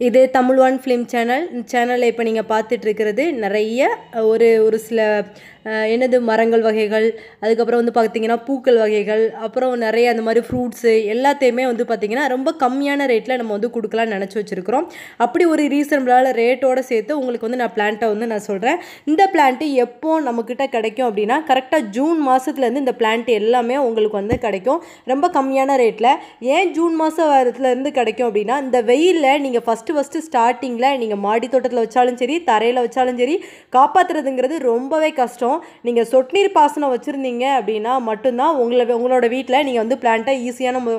இது Tamil one film channel சேனலில் இப்போ நீங்கள் பார்த்துட்டு இருக்கிறது நிறைய ஒரு ஒரு சில என்னது மரங்கள் வகைகள் அதுக்கப்புறம் வந்து பார்த்தீங்கன்னா பூக்கள் வகைகள் அப்புறம் நிறைய அந்த மாதிரி ஃப்ரூட்ஸு எல்லாத்தையுமே வந்து பார்த்திங்கன்னா ரொம்ப கம்மியான ரேட்டில் நம்ம வந்து கொடுக்கலாம்னு நினச்சி வச்சுருக்கிறோம். அப்படி ஒரு ரீசனபிளான ரேட்டோட சேர்த்து உங்களுக்கு வந்து நான் பிளான்ட்டை வந்து நான் சொல்கிறேன் இந்த பிளான்ட்டு எப்போ நம்மக்கிட்ட கிடைக்கும் அப்படின்னா கரெக்டாக ஜூன் மாதத்துலேருந்து இந்த பிளான்ட் எல்லாமே உங்களுக்கு வந்து கிடைக்கும். ரொம்ப கம்மியான ரேட்டில் ஏன் ஜூன் மாதம் வாரத்துலேருந்து கிடைக்கும் அப்படின்னா இந்த வெயிலில் நீங்கள் ஃபஸ்ட்டு ஃபஸ்ட்டு ஸ்டார்டிங்கில் நீங்கள் மாடி தோட்டத்தில் வச்சாலும் சரி தரையில் வச்சாலும் சரி காப்பாற்றுறதுங்கிறது ரொம்பவே கஷ்டம். நீங்கள் சொட்டு நீர் பாசனம் வச்சுருந்தீங்க அப்படின்னா மட்டும்தான் உங்களை உங்களோட வீட்டில் நீங்கள் வந்து பிளான்ட்டை ஈஸியான மு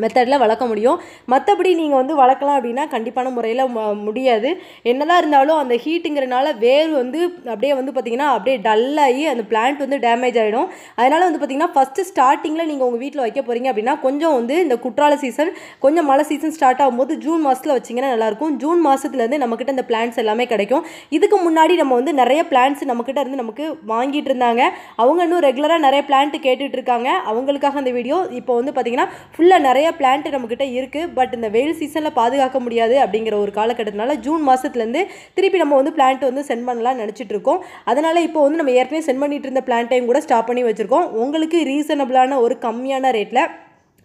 மெத்தடில் வளர்க்க முடியும். மற்றபடி நீங்கள் வந்து வளர்க்கலாம் அப்படின்னா கண்டிப்பான முறையில் ம- முடியாது. என்னதான் இருந்தாலும் அந்த ஹீட்டுங்கிறனால வேர் வந்து அப்படியே வந்து பார்த்திங்கன்னா அப்படியே டல்லாகி அந்த பிளான்ட் வந்து டேமேஜ் ஆகிடும் அதனால் வந்து பார்த்திங்கன்னா ஃபஸ்ட்டு ஸ்டார்டிங்கில் நீங்கள் உங்கள் வீட்டில் வைக்க போகிறீங்க அப்படின்னா கொஞ்சம் வந்து இந்த குற்றால சீசன் கொஞ்சம் மழை சீசன் ஸ்டார்ட் ஆகும்போது ஜூன் மாதத்தில் வச்சிங்கன்னா நல்லாயிருக்கும். ஜூன் மாதத்துலேருந்து நம்மக்கிட்ட இந்த பிளான்ட்ஸ் எல்லாமே கிடைக்கும். இதுக்கு முன்னாடி நம்ம வந்து நிறைய பிளான்ட்ஸ் நம்மக்கிட்ட இருந்து நமக்கு வாங்கிட்டு இருந்தாங்க. அவங்க இன்னும் ரெகுலராக நிறைய பிளான்ட் கேட்டுட்ருக்காங்க அவங்களுக்காக அந்த வீடியோ இப்போ வந்து பார்த்திங்கன்னா ஃபுல்லாக நிறைய பிளான்ட் நம்மக்கிட்ட இருக்குது பட் இந்த வெயில் சீசனில் பாதுகாக்க முடியாது அப்படிங்கிற ஒரு காலகட்டத்தினால ஜூன் மாதத்துலேருந்து திருப்பி நம்ம வந்து பிளான்ட் வந்து சென்ட் பண்ணலாம்னு நினச்சிட்டு இருக்கோம். அதனால் இப்போ வந்து நம்ம ஏற்கனவே சென்ட் பண்ணிட்டு இருந்த பிளான்ட்டையும் கூட ஸ்டாப் பண்ணி வச்சுருக்கோம். உங்களுக்கு ரீசனபிளான ஒரு கம்மியான ரேட்டில்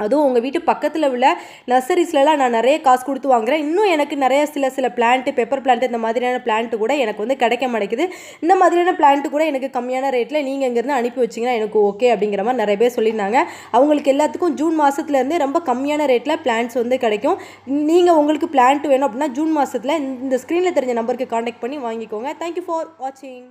அதுவும் உங்கள் வீட்டு பக்கத்தில் உள்ள நர்சரிஸ்லலாம் நான் நிறைய காசு கொடுத்து வாங்குறேன். இன்னும் எனக்கு நிறைய சில சில பிளான்ட்டு பெப்பர் பிளான்ட் இந்த மாதிரியான பிளான்ட்டு கூட எனக்கு வந்து கிடைக்க மாட்டேங்குது. இந்த மாதிரியான பிளான்ட்டு கூட எனக்கு கம்மியான ரேட்டில் நீங்கள் இங்கேருந்து அனுப்பி வச்சிங்கன்னா எனக்கு ஓகே அப்படிங்கிற மாதிரி நிறைய பேர் சொல்லியிருந்தாங்க. அவங்களுக்கு எல்லாத்துக்கும் ஜூன் மாதத்துலேருந்து ரொம்ப கம்மியான ரேட்டில் பிளான்ட்ஸ் வந்து கிடைக்கும். நீங்கள் உங்களுக்கு பிளான்ட் வேணும் அப்படின்னா ஜூன் மாதத்தில் இந்த ஸ்க்ரீனில் தெரிஞ்ச நம்பருக்கு காண்டாக்ட் பண்ணி வாங்கிக்கோங்க. தேங்க்யூ ஃபார் வாட்சிங்